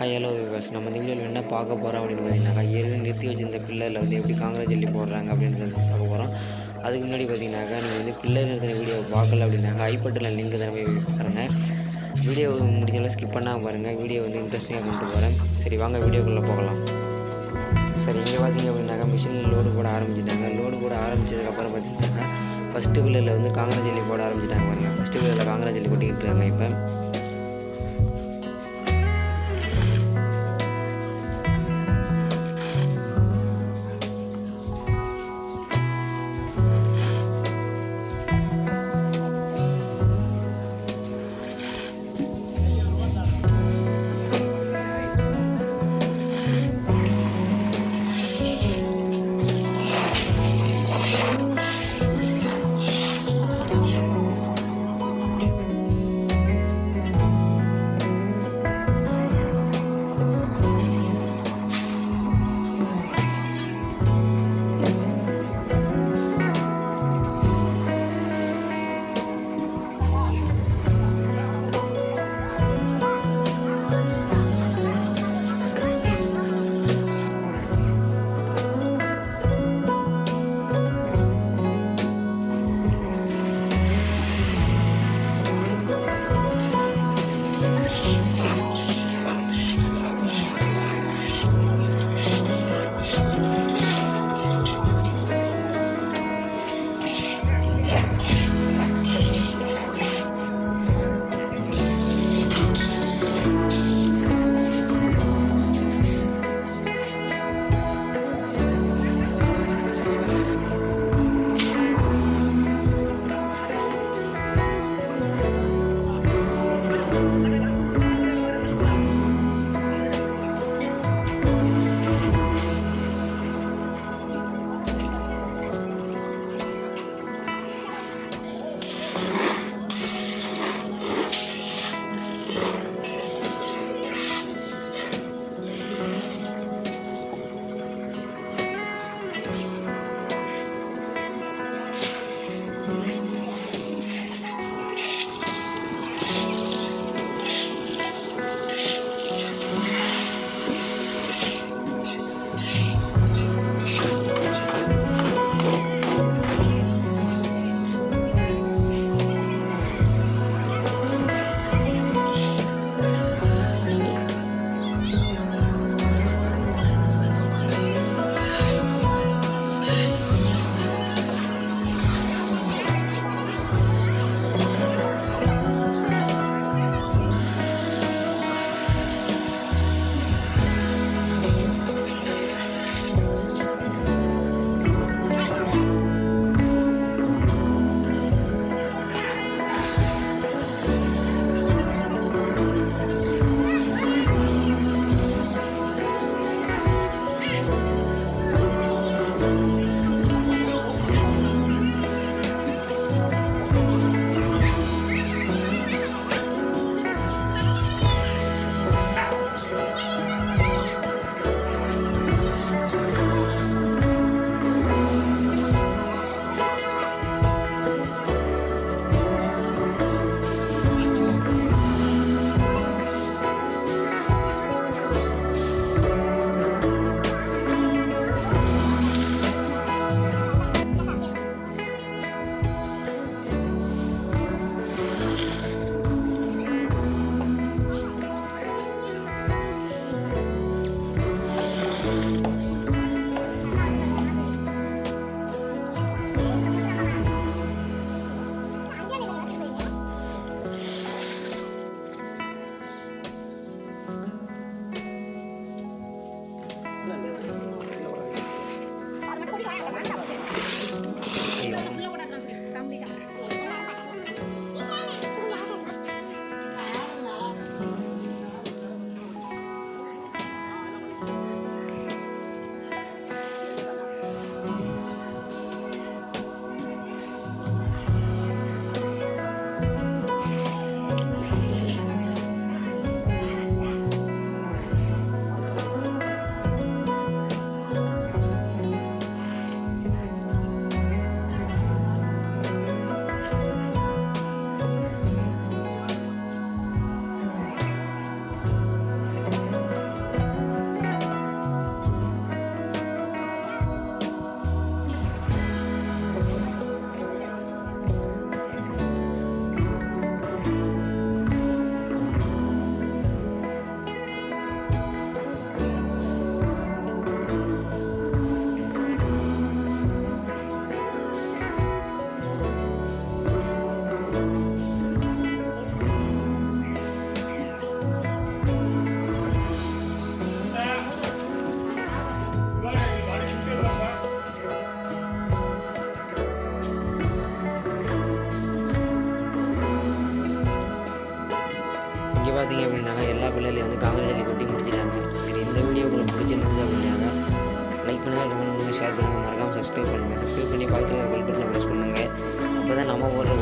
Hi hello viewers நம்ம இந்த வீடியோவில் என்ன பார்க்க போகிறோம் அப்படின்னு பார்த்தீங்கன்னாக்கா ஏற்கனவே நிறுத்தி வச்சிருந்த பில்லரில் வந்து எப்படி காங்கிரஸ் ஜல்லி போடுறாங்க அப்படின்னு சொல்லி பார்க்க போகிறோம் அதுக்கு முன்னாடி பார்த்தீங்கன்னாக்கா நீங்கள் வந்து பில்லர் நிறுத்தின வீடியோ பார்க்கல அப்படின்னாக்கா ஐப்பட்டில் லிங்க் தான் போய் பாருங்கள் வீடியோ முடிஞ்சாலும் ஸ்கிப் பண்ணாமல் பாருங்கள் வீடியோ வந்து இன்ட்ரெஸ்டிங்காக கொண்டு போகிறேன் சரி வாங்க வீடியோக்குள்ளே போகலாம். சரி இங்கே பார்த்தீங்க அப்படின்னாக்கா மிஷினில் லோடு போட ஆரம்பிச்சிட்டாங்க. லோடு போட ஆரம்பிச்சதுக்கப்புறம் பார்த்தீங்கன்னாக்கா ஃபஸ்ட்டு பில்லில் வந்து காங்கிரஸ் ஜல்லி போட ஆரம்பிச்சிட்டாங்க பாருங்கள் ஃபஸ்ட்டு பில்லில் காங்கிரஸ் ஜல்லி கொட்டிக்கிட்டு இருக்காங்க இப்போ. Let me அப்படின்னாக்கா வந்து காங்கிரஸ் கொட்டி முடிச்சிட்டாங்க. சரி இந்த வீடியோ உங்களுக்கு பிடிச்சிருந்தது அப்படின்னா லைக் பண்ணுங்கள் கமெண்ட் பண்ணுங்கள் ஷேர் பண்ணுங்கள் மறக்காமல் சப்ஸ்கிரைப் பண்ணுங்கள் சப்ஸ்கிரைப் பண்ணி பக்கத்தில் பெல் பட்டனை ப்ரெஸ் பண்ணுங்கள் அப்போ தான் நம்ம போடுற